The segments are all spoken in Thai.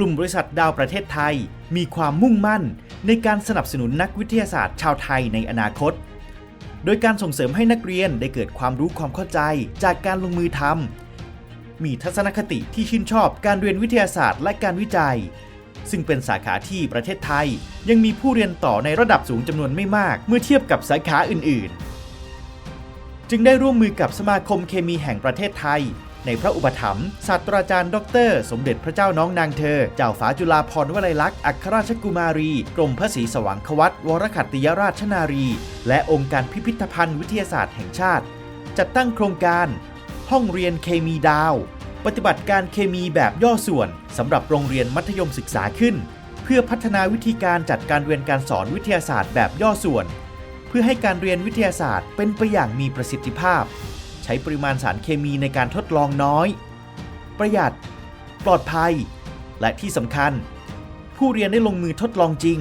กลุ่มบริษัทดาวประเทศไทย มีความมุ่งมั่น ในการสนับสนุนนักวิทยาศาสตร์ชาวไทยในอนาคต โดยการส่งเสริมให้นักเรียนได้เกิดความรู้ความเข้าใจจากการลงมือทำมีทัศนคติที่ชื่นชอบการเรียนวิทยาศาสตร์และการวิจัย ซึ่งเป็นสาขาที่ประเทศไทย ยังมีผู้เรียนต่อในระดับสูงจำนวนไม่มาก เมื่อเทียบกับสาขาอื่น ๆ จึงได้ร่วมมือกับสมาคมเคมีแห่งประเทศไทย ในพระอุปถัมภ์ศาสตราจารย์ ดร สมเด็จพระเจ้าน้องนางเธอ เจ้าฟ้าจุฬาภรณ์วลัยลักษณ์อัครราชกุมารี กรมพระศรีสว่างควัตวรขัตติยราชนารี และองค์การพิพิธภัณฑ์วิทยาศาสตร์แห่งชาติ จัดตั้งโครงการ ห้องเรียนเคมีดาว ปฏิบัติการเคมีแบบย่อส่วนสำหรับโรงเรียนมัธยมศึกษาขึ้น เพื่อพัฒนาวิธีการจัดการเรียนการสอนวิทยาศาสตร์แบบย่อส่วน เพื่อให้การเรียนวิทยาศาสตร์เป็นไปอย่างมีประสิทธิภาพ ช้ปริมาณสารเคมีในการทดลองน้อย ประหยัด ปลอดภัย และที่สำคัญ ผู้เรียนได้ลงมือทดลองจริง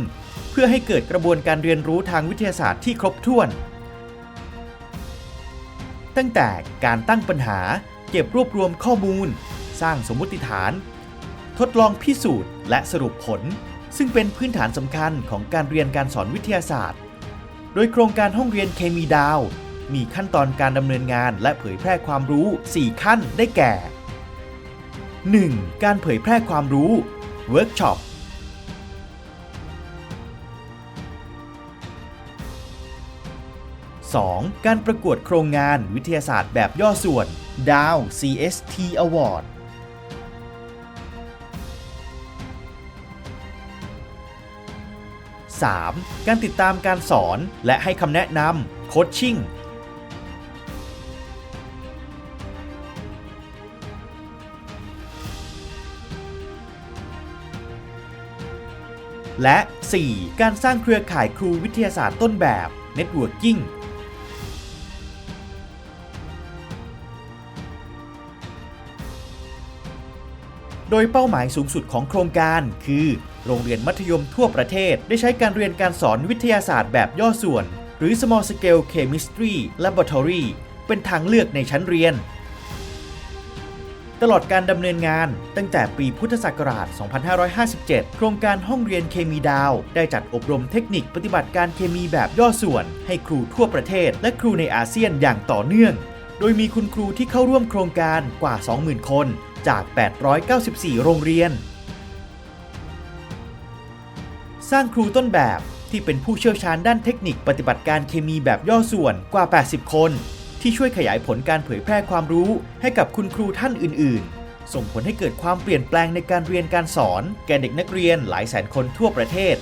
เพื่อให้เกิดกระบวนการเรียนรู้ทางวิทยาศาสตร์ที่ครบถ้วน ตั้งแต่การตั้งปัญหา เก็บรวบรวมข้อมูล สร้างสมมติฐาน ทดลองพิสูจน์ และสรุปผล ซึ่งเป็นพื้นฐานสำคัญของการเรียนการสอนวิทยาศาสตร์ โดยโครงการห้องเรียนเคมีดาว มีขั้นตอนการดำเนินงานและเผยแพร่ความรู้ 4 ขั้นได้แก่ 1. การเผยแพร่ความรู้เวิร์กช็อป 2. การประกวดโครงงานวิทยาศาสตร์แบบย่อส่วนดาว CST Award 3. การติดตามการสอนและให้คำแนะนำโคชชิ่ง และ 4. การสร้างเครือข่ายครูวิทยาศาสตร์ต้นแบบ Networking โดยเป้าหมายสูงสุดของโครงการ คือ โรงเรียนมัธยมทั่วประเทศ ได้ใช้การเรียนการสอนวิทยาศาสตร์แบบย่อส่วน หรือ small scale chemistry laboratory เป็นทางเลือกในชั้นเรียน ตลอดการดำเนินงาน ตั้งแต่ปีพุทธศักราช 2557 โครงการห้องเรียนเคมีดาว ได้จัดอบรมเทคนิคปฏิบัติการเคมีแบบย่อส่วน ให้ครูทั่วประเทศ และครูในอาเซียนอย่างต่อเนื่อง โดยมีคุณครูที่เข้าร่วมโครงการกว่า 20,000 คนจาก 894 โรงเรียน สร้างครูต้นแบบที่เป็นผู้เชี่ยวชาญด้านเทคนิคปฏิบัติการเคมีแบบย่อส่วนกว่า 80 คน ที่ช่วยขยายผลการเผยแพร่ความรู้ให้กับคุณครูท่านอื่น ๆ ส่งผลให้เกิดความเปลี่ยนแปลงในการเรียนการสอน แก่เด็กนักเรียนหลายแสนคนทั่วประเทศ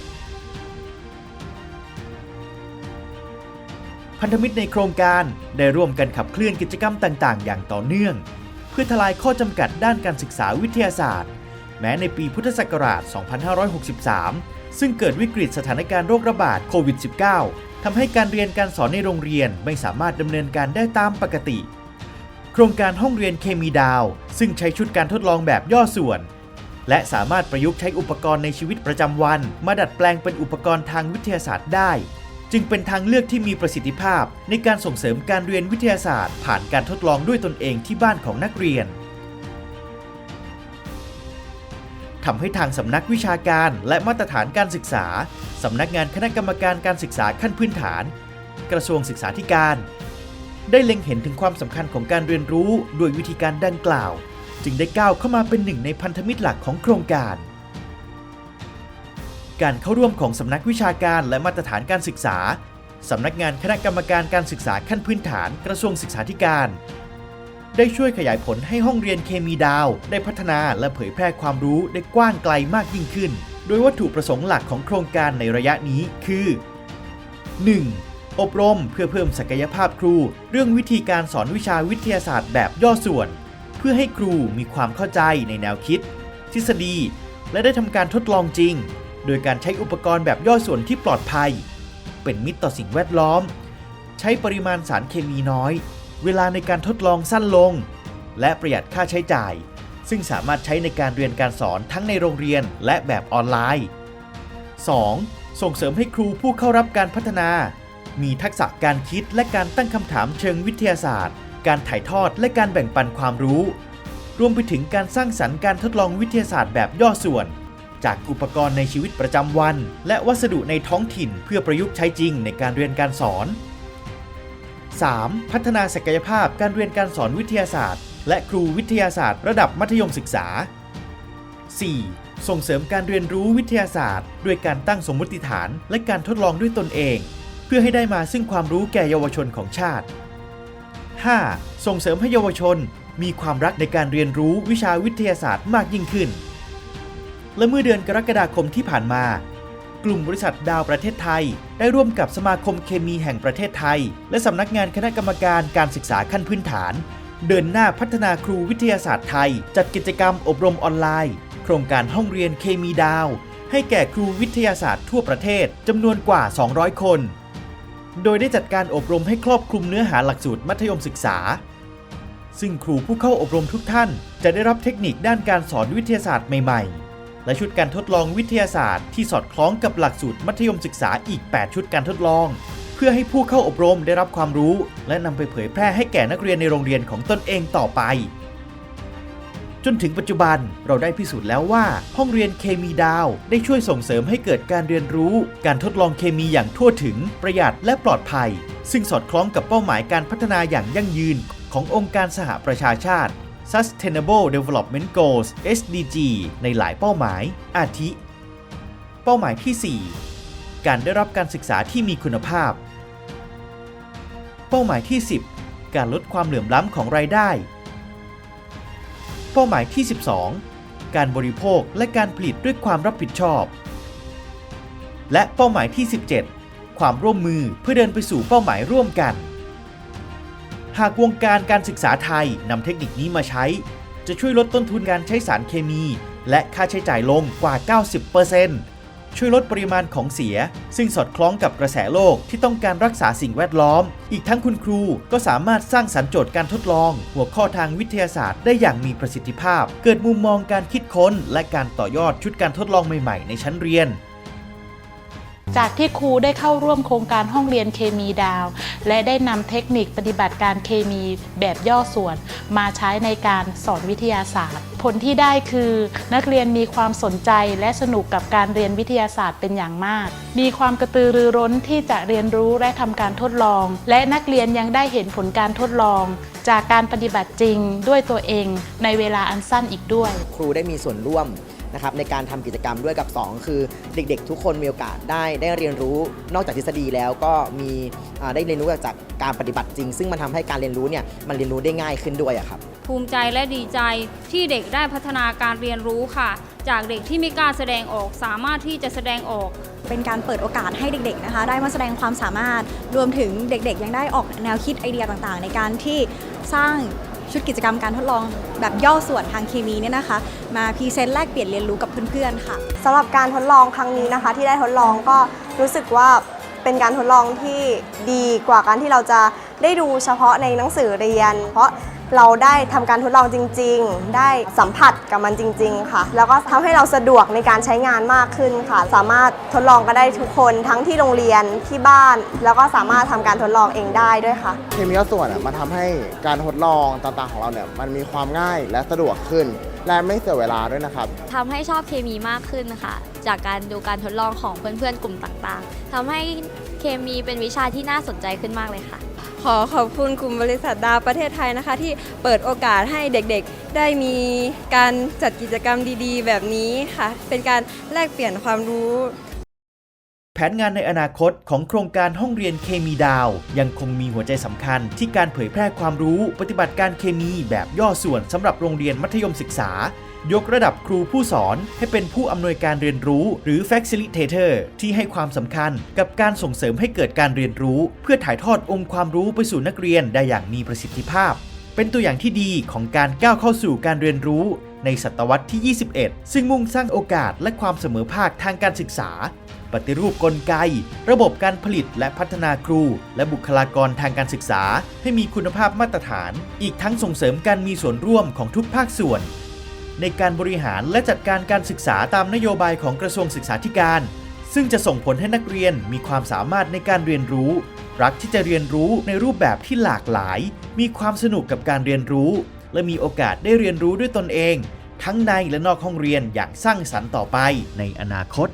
พันธมิตรในโครงการได้ร่วมกันขับเคลื่อนกิจกรรมต่าง ๆ อย่างต่อเนื่อง เพื่อทลายข้อจำกัดด้านการศึกษาวิทยาศาสตร์ แม้ในปีพุทธศักราช 2563 ซึ่งเกิดวิกฤตสถานการณ์โรคระบาดโควิด -19 ทำให้การเรียนการสอนในโรงเรียนไม่สามารถดำเนินการได้ตามปกติ โครงการห้องเรียนเคมีดาว ซึ่งใช้ชุดการทดลองแบบย่อส่วน และสามารถประยุกต์ใช้อุปกรณ์ในชีวิตประจำวัน มาดัดแปลงเป็นอุปกรณ์ทางวิทยาศาสตร์ได้ จึงเป็นทางเลือกที่มีประสิทธิภาพ ในการส่งเสริมการเรียนวิทยาศาสตร์ ผ่านการทดลองด้วยตนเองที่บ้านของนักเรียน ทำให้ทางสำนักวิชาการและมาตรฐานการศึกษา สำนักงานคณะกรรมการการศึกษาขั้นพื้นฐาน กระทรวงศึกษาธิการ ได้เล็งเห็นถึงความสำคัญของการเรียนรู้ด้วยวิธีการดังกล่าว จึงได้ก้าวเข้ามาเป็นหนึ่งในพันธมิตรหลักของโครงการ การเข้าร่วมของสำนักวิชาการและมาตรฐานการศึกษาสำนักงานคณะกรรมการการศึกษาขั้นพื้นฐานกระทรวงศึกษาธิการ ได้ช่วยขยายผลให้ห้องเรียนเคมีดาว ได้พัฒนาและเผยแพร่ความรู้ได้กว้างไกลมากยิ่งขึ้น โดยวัตถุประสงค์หลักของโครงการในระยะนี้คือ 1. อบรมเพื่อเพิ่มศักยภาพครู เรื่องวิธีการสอนวิชาวิทยาศาสตร์แบบย่อส่วน เพื่อให้ครูมีความเข้าใจในแนวคิด ทฤษฎี และได้ทำการทดลองจริง โดยการใช้อุปกรณ์แบบย่อส่วนที่ปลอดภัย เป็นมิตรต่อสิ่งแวดล้อม ใช้ปริมาณสารเคมีน้อย เวลาในการทดลองสั้นลง และประหยัดค่าใช้จ่าย ซึ่งสามารถใช้ในการเรียนการสอนทั้งในโรงเรียนและแบบออนไลน์ 2. ส่งเสริมให้ครูผู้เข้ารับการพัฒนา มีทักษะการคิดและการตั้งคำถามเชิงวิทยาศาสตร์ การถ่ายทอดและการแบ่งปันความรู้ รวมไปถึงการสร้างสรรค์การทดลองวิทยาศาสตร์แบบย่อส่วน จากอุปกรณ์ในชีวิตประจำวัน และวัสดุในท้องถิ่นเพื่อประยุกต์ใช้จริงในการเรียนการสอน 3. พัฒนาศักยภาพการเรียนการสอนวิทยาศาสตร์ และครูวิทยาศาสตร์ระดับมัธยมศึกษา 4. ส่งเสริมการเรียนรู้วิทยาศาสตร์ ด้วยการตั้งสมมติฐานและการทดลองด้วยตนเอง เพื่อให้ได้มาซึ่งความรู้แก่เยาวชนของชาติ 5. ส่งเสริมให้เยาวชน มีความรักในการเรียนรู้วิชาวิทยาศาสตร์มากยิ่งขึ้น และเมื่อเดือนกรกฎาคมที่ผ่านมา กลุ่มบริษัทดาวประเทศไทย ได้ร่วมกับสมาคมเคมีแห่งประเทศไทย และสำนักงานคณะกรรมการการศึกษาขั้นพื้นฐาน เดินหน้าพัฒนาครูวิทยาศาสตร์ไทย จัดกิจกรรมอบรมออนไลน์ โครงการห้องเรียนเคมีดาว ให้แก่ครูวิทยาศาสตร์ทั่วประเทศจำนวนกว่า 200 คน โดยได้จัดการอบรมให้ครอบคลุมเนื้อหาหลักสูตรมัธยมศึกษาซึ่งครูผู้เข้าอบรมทุกท่าน จะได้รับเทคนิคด้านการสอนวิทยาศาสตร์ใหม่ ๆ และชุดการทดลองวิทยาศาสตร์ที่สอดคล้องกับหลักสูตรมัธยมศึกษาอีก 8 ชุดการทดลอง เพื่อให้ผู้เข้าอบรมได้รับความรู้ และนำไปเผยแพร่ให้แก่นักเรียนในโรงเรียนของตนเองต่อไป จนถึงปัจจุบันเราได้พิสูจน์แล้วว่า ห้องเรียนเคมีดาว ได้ช่วยส่งเสริมให้เกิดการเรียนรู้ การทดลองเคมีอย่างทั่วถึง ประหยัดและปลอดภัย ซึ่งสอดคล้องกับเป้าหมายการพัฒนาอย่างยั่งยืนขององค์การสหประชาชาติ Sustainable Development Goals SDG ในหลายเป้าหมาย อาทิ เป้าหมายที่ 4 การได้รับการศึกษาที่มีคุณภาพ เป้าหมายที่ 10 การลดความเหลื่อมล้ำของรายได้ เป้าหมายที่ 12 การบริโภคและการผลิตด้วยความรับผิดชอบ และเป้าหมายที่ 17 ความร่วมมือเพื่อเดินไปสู่เป้าหมายร่วมกัน หากวงการการศึกษาไทยนำเทคนิคนี้มาใช้ จะช่วยลดต้นทุนการใช้สารเคมี และค่าใช้จ่ายลงกว่า 90%ช่วยลดปริมาณของเสีย ซึ่งสอดคล้องกับกระแสโลกที่ต้องการรักษาสิ่งแวดล้อม อีกทั้งคุณครูก็สามารถสร้างสรรค์โจทย์การทดลอง หัวข้อทางวิทยาศาสตร์ได้อย่างมีประสิทธิภาพ เกิดมุมมองการคิดค้น และการต่อยอดชุดการทดลองใหม่ ๆ ในชั้นเรียน จากที่ครูได้เข้าร่วมโครงการห้องเรียนเคมีดาว และได้นำเทคนิคปฏิบัติการเคมีแบบย่อส่วน มาใช้ในการสอนวิทยาศาสตร์ ผลที่ได้คือ นักเรียนมีความสนใจและสนุกกับการเรียนวิทยาศาสตร์เป็นอย่างมาก มีความกระตือรือร้นที่จะเรียนรู้และทำการทดลอง และนักเรียนยังได้เห็นผลการทดลอง จากการปฏิบัติจริงด้วยตัวเองในเวลาอันสั้นอีกด้วย ครูได้มีส่วนร่วม นะครับในการทำกิจกรรมด้วยกับ 2 คือเด็กๆ ทุกคนมีโอกาสได้ได้เรียนรู้นอกจากทฤษฎีแล้วก็มีได้เรียนรู้จากการปฏิบัติจริง ซึ่งมันทำให้การเรียนรู้เนี่ยมันเรียนรู้ได้ง่ายขึ้นด้วยครับภูมิใจและดีใจที่เด็กได้พัฒนาการเรียนรู้ค่ะ จากเด็กที่ไม่กล้าแสดงออกสามารถที่จะแสดงออกเป็นการเปิดโอกาสให้เด็กๆนะคะ ได้มาแสดงความสามารถรวมถึงเด็กๆ ยังได้ออกแนวคิดไอเดียต่างๆ ในการที่สร้าง ชุดกิจกรรมการทดลองแบบย่อส่วนทางเคมีเนี่ยนะคะ มาพรีเซนต์แลกเปลี่ยนเรียนรู้กับเพื่อนๆค่ะ สำหรับการทดลองครั้งนี้นะคะ ที่ได้ทดลองก็รู้สึกว่า เป็นการทดลองที่ดีกว่าการที่เราจะได้ดูเฉพาะในหนังสือเรียน เพราะเราได้ทำการทดลองจริง ๆ ได้สัมผัสกับมันจริง ๆ ค่ะ แล้วก็ทำให้เราสะดวกในการใช้งานมากขึ้นค่ะ สามารถทดลองกันได้ทุกคนทั้งที่โรงเรียนที่บ้าน แล้วก็สามารถทำการทดลองเองได้ด้วยค่ะ เคมีย่อส่วนอะมันทำให้การทดลองต่างๆของเราเนี่ยมันมีความง่ายและสะดวกขึ้น และไม่เสียเวลาด้วยนะครับ ทำให้ชอบเคมีมากขึ้นค่ะ จากการดูการทดลองของเพื่อนๆ กลุ่มต่างๆ ทำให้เคมีเป็นวิชาที่น่าสนใจขึ้นมากเลยค่ะ ขอขอบคุณกลุ่มบริษัทดาวประเทศไทยนะคะ ที่เปิดโอกาสให้เด็กๆ ได้มีการจัดกิจกรรมดีๆ แบบนี้ค่ะ เป็นการแลกเปลี่ยนความรู้ แผนงานในอนาคตของโครงการห้องเรียนเคมีดาว ยังคงมีหัวใจสำคัญที่การเผยแพร่ความรู้ปฏิบัติการเคมีแบบย่อส่วนสำหรับโรงเรียนมัธยมศึกษา ยกระดับครูผู้สอนให้เป็นผู้อำนวยการเรียนรู้ หรือ Facilitator ที่ให้ความสำคัญกับการส่งเสริมให้เกิดการเรียนรู้ เพื่อถ่ายทอดองค์ความรู้ไปสู่นักเรียนได้อย่างมีประสิทธิภาพ เป็นตัวอย่างที่ดีของการก้าวเข้าสู่การเรียนรู้ในศตวรรษที่ 21 ซึ่งมุ่งสร้างโอกาสและความเสมอภาคทางการศึกษา ปฏิรูปกลไก ระบบการผลิตและพัฒนาครู และบุคลากรทางการศึกษา ให้มีคุณภาพมาตรฐาน อีกทั้งส่งเสริมการมีส่วนร่วมของทุกภาคส่วน ในการบริหารและจัดการการศึกษาตามนโยบายของกระทรวงศึกษาธิการ ซึ่งจะส่งผลให้นักเรียนมีความสามารถในการเรียนรู้ รักที่จะเรียนรู้ในรูปแบบที่หลากหลาย มีความสนุกกับการเรียนรู้ และมีโอกาสได้เรียนรู้ด้วยตนเอง ทั้งในและนอกห้องเรียนอย่างสร้างสรรค์ต่อไปในอนาคต